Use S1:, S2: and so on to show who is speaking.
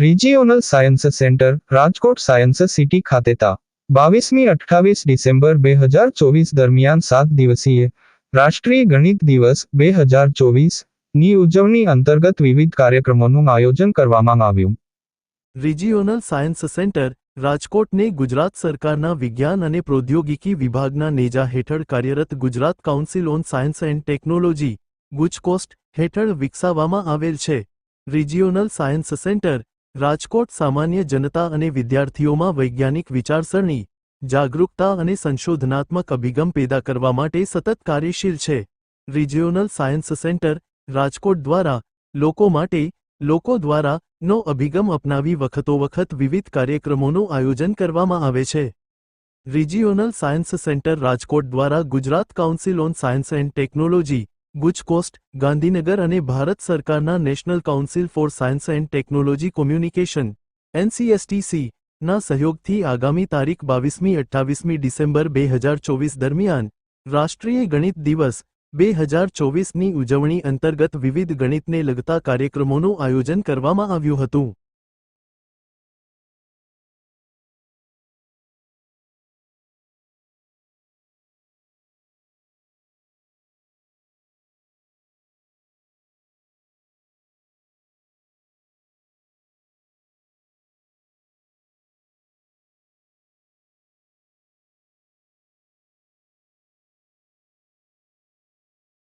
S1: Regional science centre Rajkot science city ખાતે તા. બાવીસમી અઠ્ઠાવીસ ડિસેમ્બર બે હજાર ચોવીસ દરમિયાન સાત દિવસીય રાષ્ટ્રીય ગણિત દિવસ બે હજાર ચોવીસની ઉજવણી અંતર્ગત વિવિધ કાર્યક્રમોનું આયોજન કરવામાં આવ્યું.
S2: રિજિયોનલ સાયન્સ સેન્ટર રાજકોટને ગુજરાત સરકારના વિજ્ઞાન અને પ્રૌદ્યોગિકી વિભાગના નેજા હેઠળ કાર્યરત Gujarat council on science and technology Gujcost હેઠળ વિકસાવવામાં આવેલ છે. રિજિયોનલ સાયન્સ સેન્ટર રાજકોટ સામાન્ય જનતા અને વિદ્યાર્થીઓમાં વૈજ્ઞાનિક વિચારસરણી, જાગરૂકતા અને સંશોધનાત્મક અભિગમ પેદા કરવા માટે સતત કાર્યશીલ છે. રિજિયોનલ સાયન્સ સેન્ટર રાજકોટ દ્વારા લોકો માટે, લોકો દ્વારા નો અભિગમ અપનાવી વખતોવખત વિવિધ કાર્યક્રમોનું આયોજન કરવામાં આવે છે. રિજિયોનલ સાયન્સ સેન્ટર રાજકોટ દ્વારા Gujarat council on science and technology Gujcost Gandhinagar અને ભારત સરકારના national council for science and technology communication, NCSTC, ના સહયોગથી આગામી તારીખ બાવીસમી અઠ્ઠાવીસમી ડિસેમ્બર બે હજાર ચોવીસ દરમિયાન રાષ્ટ્રીય ગણિત દિવસ બે હજાર ચોવીસની ઉજવણી અંતર્ગત વિવિધ ગણિતને લગતા કાર્યક્રમોનું આયોજન કરવામાં આવ્યું હતું.